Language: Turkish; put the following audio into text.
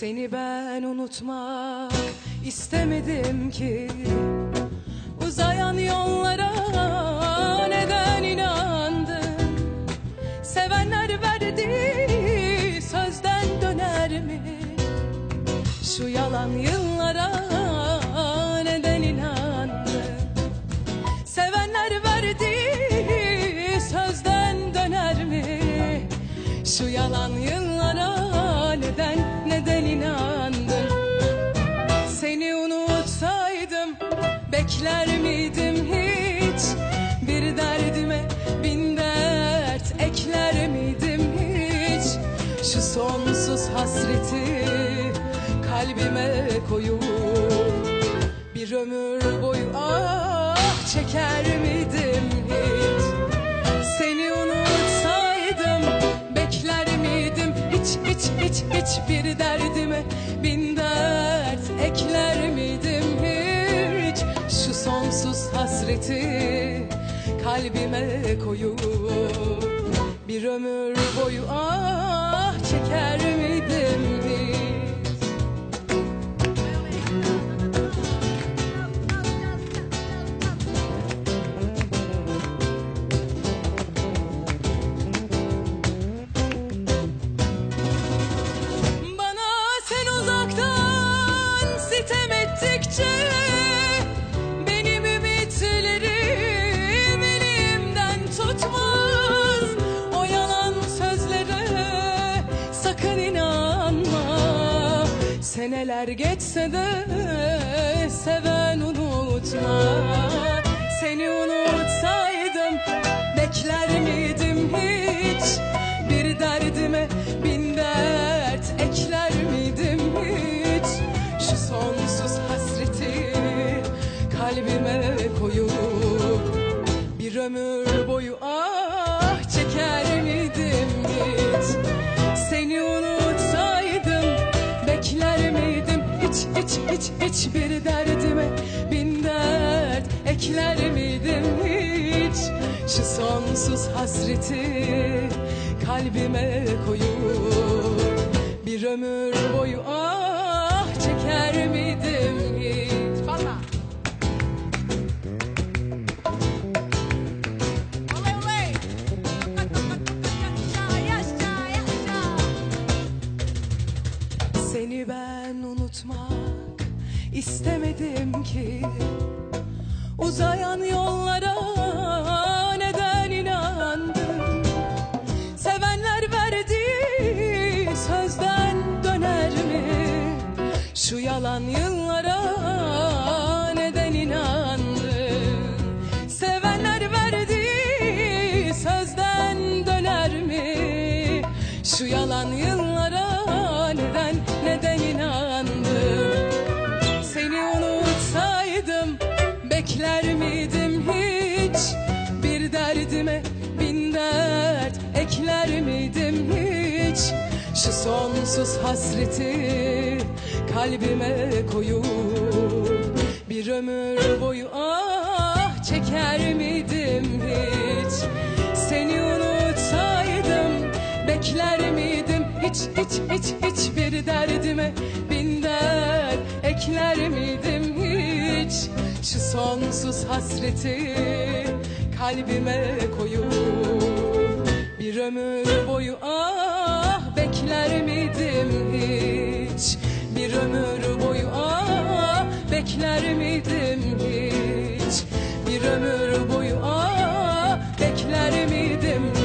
Seni ben unutmak istemedim ki. Uzayan yollara neden inandın? Sevenler verdi sözden döner mi? Şu yalan yıllara bekler miydim hiç? Bir derdime bin dert ekler miydim hiç? Şu sonsuz hasreti kalbime koyup bir ömür boyu ah çeker miydim kalbime koyup bir ömür boyu ah çeker miydim Seneler geçse de seven unutma. Seni unutsaydım bekler miydim hiç? Bir derdime bin dert ekler miydim hiç? Şu sonsuz hasreti kalbime koyup Bir ömür boyu ah çeker hiç hiç hiç hiç bir derdime. Bin dert ekler miydim hiç? Şu sonsuz hasreti kalbime koyup bir ömür boyu ah çeker miydim Yalan yıllara neden inandın Sevenler verdi sözden döner mi? Şu yalan yıllara neden neden inandın Seni unutsaydım bekler miydim hiç? Bir derdime bin dert ekler miydim hiç? Şu sonsuz hasreti kalbime koyup Bir ömür boyu ah çeker miydim hiç? Seni unutsaydım bekler miydim hiç hiç hiç hiç bir derdime bin dert ekler miydim hiç? Şu sonsuz hasreti kalbime koyup bir ömür boyu ah bekler miydim ömür boyu aa, bekler miydim hiç? Bir ömür boyu aa, bekler miydim hiç